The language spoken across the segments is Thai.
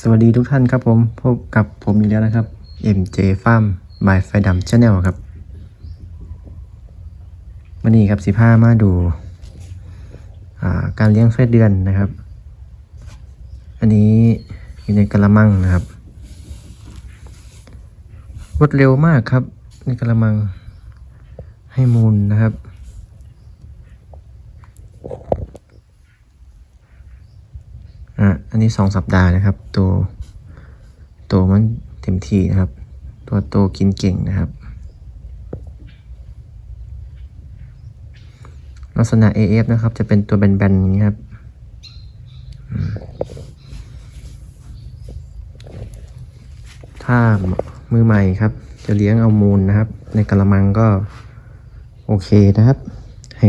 สวัสดีทุกท่านครับผมพบกับผมอีกแล้วนะครับ MJ Farm by ไฟดำ Channel ครับวันนี้ครับสิพามาดูาการเลี้ยงไส้เดือนนะครับ อันนี้อยู่ในกระมังนะครับรวดเร็วมากครับ ในกระมังให้มูลนะครับ อันนี้สองสัปดาห์นะครับ ตัวตัวมันเต็มที่นะครับ ตัวโตกินเก่งนะครับ ลักษณะ AF นะครับ จะเป็นตัวแบนๆอย่างนี้ครับถ้ามือใหม่ครับ จะเลี้ยงเอามูลนะครับ ในกระมังก็โอเคนะครับ ให้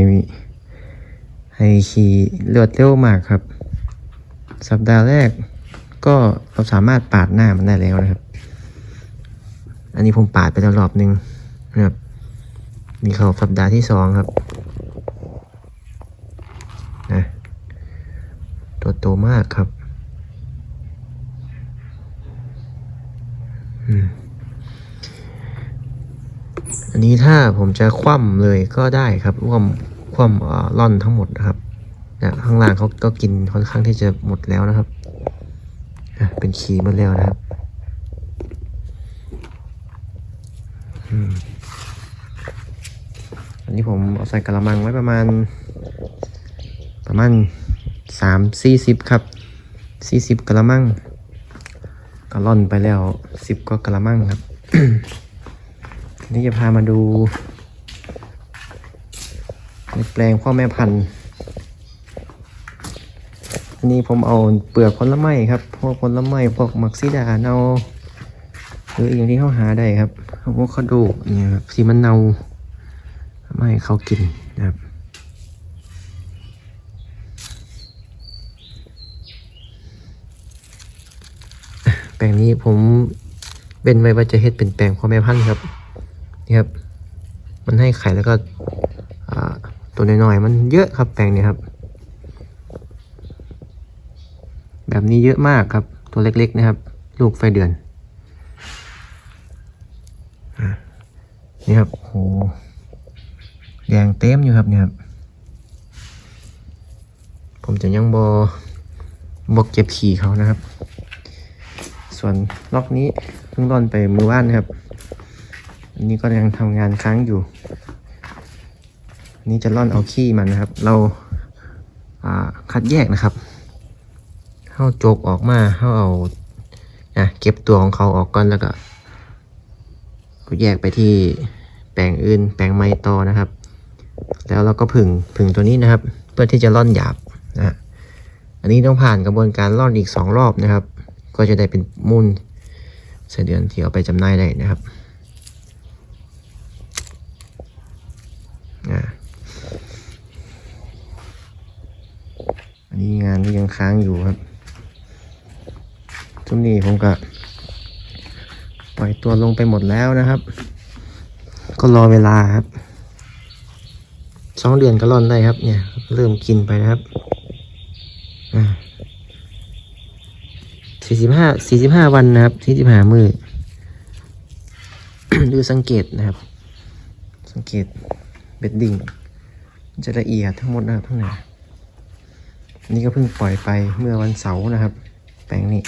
ให้ขี่เลือดเร็วมากครับ สัปดาห์แรกก็เราสามารถปาดหน้ามันได้แล้วนะครับ อันนี้ผมปาดไปแล้วรอบหนึ่งนะครับมีเขาสัปดาห์ที่สองครับนะตัวโตมากครับอันนี้ถ้าผมจะคว่ำเลยก็ได้ครับคว่ำคว่ำเอ่อล่อนทั้งหมดนะครับ นะข้างล่างเขาก็กินค่อนข้างที่จะหมดแล้วนะครับอะเป็นขีหมดแล้วนะครับอันนี้ผมเอาใส่กระมังไว้ประมาณ ประมาณสามสี่สิบครับสี่สิบกระมังก็ล่อนไปแล้วสิบก็กระมังครับนนี้จะพามาดูในแปลงพ่อแม่พันธุ์ อันนี้ผมเอาเปลือกผลไม้ครับ พวกผลไม้พวกมักซิดาเนาหรืออย่างที่เขาหาได้ครับอะโวคาโดเนี่ยครับสีมันเนาไม่ให้เขากินนะครับแปลงนี้ผมเป็นไว้ว่าจะเฮ็ดเป็นแปลงพ่อแม่พันธุ์ครับนี่ครับ มันให้ไข่แล้วก็ตัวน้อยๆมันเยอะครับแปลงนี้ครับ แบบนี้เยอะมากครับ ตัวเล็กๆนะครับ ลูกไฟเดือนนี่ครับโหแดงเต็มอยู่ครับเนี่ยครับ ผมจะยังบบอกเก็บขี่เขานะครับ ส่วนล็อกนี้เพิ่งร่อนไปมือว่านนะครับ อันนี้ก็ยังทำงานค้างอยู่นนี้จะร่อนเอาขี้มันนะครับ เราอ่าคัดแยกนะครับ เข้าโจกออกมาเข้าเอานะเก็บตัวของเขาออกก่อนแล้วก็แยกไปที่แปลงอื่น แปลงไม้ต่อนะครับ แล้วเราก็ผึ่งผึ่งตัวนี้นะครับ เพื่อที่จะร่อนหยาบนะอันนี้ต้องผ่านกระบวนการร่อนอีกสองรอบนะครับ ก็จะได้เป็นมูลไส้เดือนที่เอาไปจำหน่ายได้นะครับอันนี้งานก็ยังค้างอยู่ครับ ช่วงนี้ผมก็ปล่อยตัวลงไปหมดแล้วนะครับ ก็รอเวลาครับสองเดือนก็ร่อนได้ครับ เนี่ย เริ่มกินไปนะครับสี่สิบห้าสี่สิบห้าวันนะครับสี่สิบห้ามือดูสังเกตนะครับ สังเกตเบ็ดดิ้งจะละเอียดทั้งหมดนะครับทั้งหนอันนี่ก็เพิ่งปล่อยไปเมื่อวันเสาร์นะครับ แปลงนี้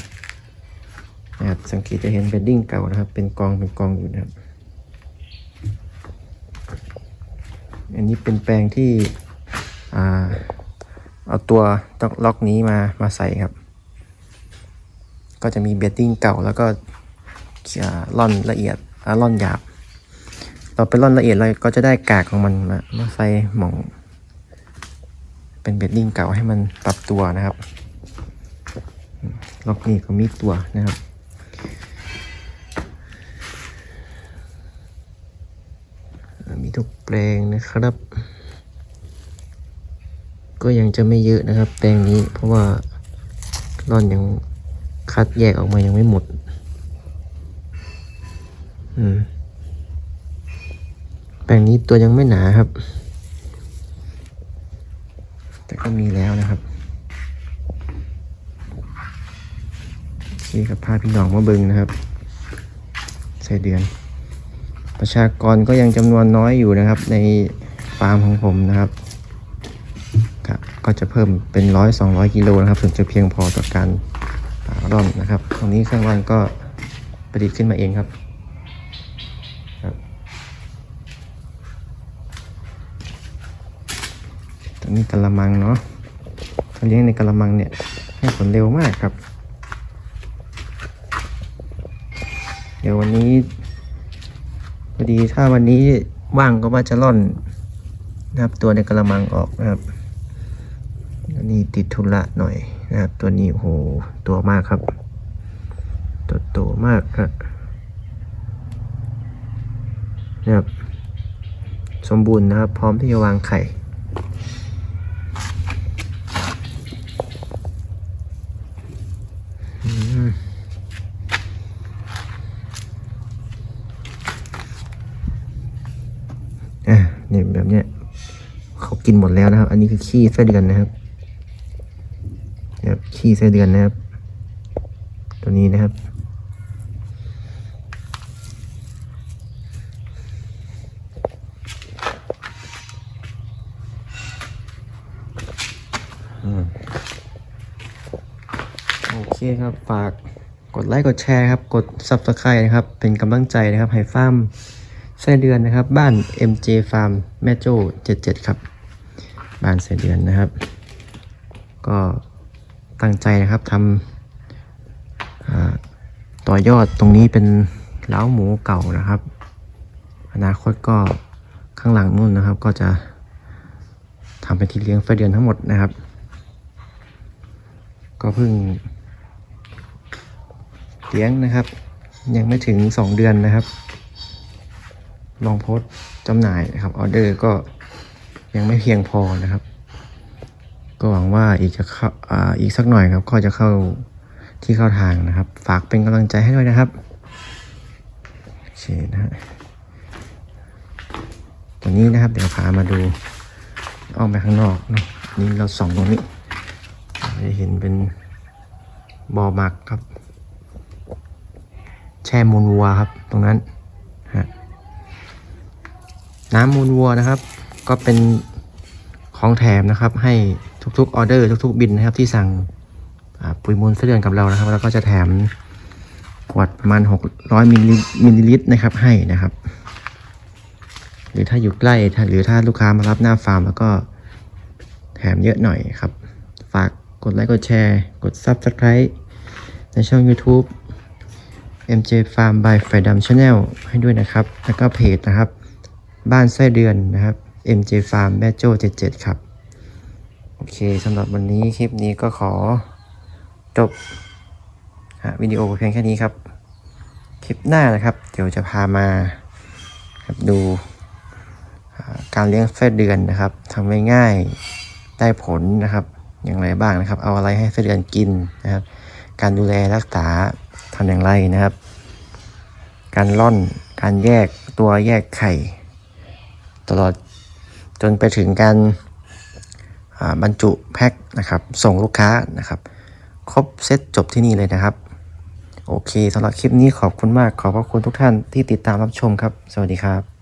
นะครับสังเกตจะเห็นเบดดิ้งเก่านะครับ เป็นกองเป็นกองอยู่นะครับ อันนี้เป็นแปลงที่เอาตัวล็อกนี้มามาใส่ครับ ก็จะมีเบดดิ้งเก่าแล้วก็ล่อนละเอียดล่อนหยาบ เราไปล่อนละเอียดเราก็จะได้กากของมันมามาใส่หม่อง เป็นเบดดิ้งเก่าให้มันปรับตัวนะครับล็อกนี้ก็มีตัวนะครับ ลงนะครับ ก็ยังจะไม่เยอะนะครับ แปลงนี้เพราะว่าร่อนยังคัดแยกออกมายังไม่หมด อืมแปลงนี้ตัวยังไม่หนาครับ แต่ก็มีแล้วนะครับนี่ครับพาพี่น้องมาเบิงนะครับไส้เดือน ประชากรก็ยังจำนวนน้อยอยู่นะครับ ในฟาร์มของผมนะครับครับก็จะเพิ่มเป็นร้อยสองร้อยกิโลนะครับถึงจะเพียงพอต่อการอ่าร่อนนะครับ ตรงนี้เครื่องร่อนก็ประดิษฐ์ขึ้นมาเองครับครับตรงนี้กระมังเนาะถ้าเลี้ยงในกระมังเนี่ยให้ผลเร็วมากครับ เดี๋ยววันนี้ พอดีถ้าวันนี้ว่างก็ว่าจะล่อนนะครับ ตัวในกระมังออกนะครับอันนี้ติดธุระหน่อยนะครับ ตัวนี้โอ้โหตัวมากครับ ตัวโตมากครับนะครับ สมบูรณ์นะครับ พร้อมที่จะวางไข่ อืมอะ เนี่ยแบบเนี้ยเขากินหมดแล้วนะครับ อันนี้คือขี้ไส้เดือนนะครับนะครับขี้ไส้เดือนนะครับ ตัวนี้นะครับโอเคครับ ฝากกดไลค์ กดแชร์ครับ กด Subscribe นะครับ เป็นกำลังใจนะครับ ให้ฟ้าม ไส้เดือนนะครับ บ้าน MJ Farm แม่โจ้77 ครับ บ้านไส้เดือนนะครับ ก็ตั้งใจนะครับทำต่อยอดตรงนี้เป็นเล้าหมูเก่านะครับ อนาคตก็ข้างหลังนู่นนะครับ ก็จะทำเป็นที่เลี้ยงไส้เดือนทั้งหมดนะครับ ก็เพิ่งเลี้ยงนะครับ ยังไม่ถึง 2 เดือนนะครับ ลองโพสจำหน่ายนะครับออเดอร์ก็ยังไม่เพียงพอนะครับ ก็หวังว่าอีกจะเข้าอ่าอีกสักหน่อยครับ ก็จะเข้าที่เข้าทางนะครับ ฝากเป็นกำลังใจให้ด้วยนะครับโอเคนะฮะตัวนี้นะครับ เดี๋ยวพามาดูออกไปข้างนอกเนาะนี่เราส่องตรงนี้จะเห็นเป็นบ่อหมักครับ แช่มูลวัวครับ ตรงนั้น น้ำมูลวัวนะครับ ก็เป็นของแถมนะครับ ให้ทุกๆออเดอร์ทุกๆบินนะครับที่สั่งปุ๋ยมูลไส้เดือนกับเรานะครับ แล้วก็จะแถมขวดประมาณ 600มิลลิมิลลิลิตรนะครับให้นะครับ หรือถ้าอยู่ใกล้ถ้าหรือถ้าลูกค้ามารับหน้าฟาร์ม แล้วก็แถมเยอะหน่อยครับ ฝากกดไลค์กดแชร์ กด Subscribe ในช่อง YouTube MJ Farm by f r e d o m Channel ให้ด้วยนะครับ แล้วก็เพจนะครับ บ้านไส้เดือนนะครับ MJ Farm แม่โจ้77 ครับ โอเคสำหรับวันนี้คลิปนี้ก็ขอจบวิดีโอเพียงแค่นี้ครับ คลิปหน้านะครับ เดี๋ยวจะพามาดูการเลี้ยงไส้เดือนนะครับทำง่ายๆได้ผลนะครับอย่างไรบ้างนะครับ เอาอะไรให้ไส้เดือนกินนะครับ การดูแลรักษาทำอย่างไรนะครับ การล่อน การแยกตัวแยกไข่ ตลอดจนไปถึงการบรรจุแพ็คนะครับ ส่งลูกค้านะครับ ครบเซตจบที่นี่เลยนะครับ โอเคสำหรับคลิปนี้ขอบคุณมากขอบพระคุณทุกท่านที่ติดตามรับชมครับ สวัสดีครับ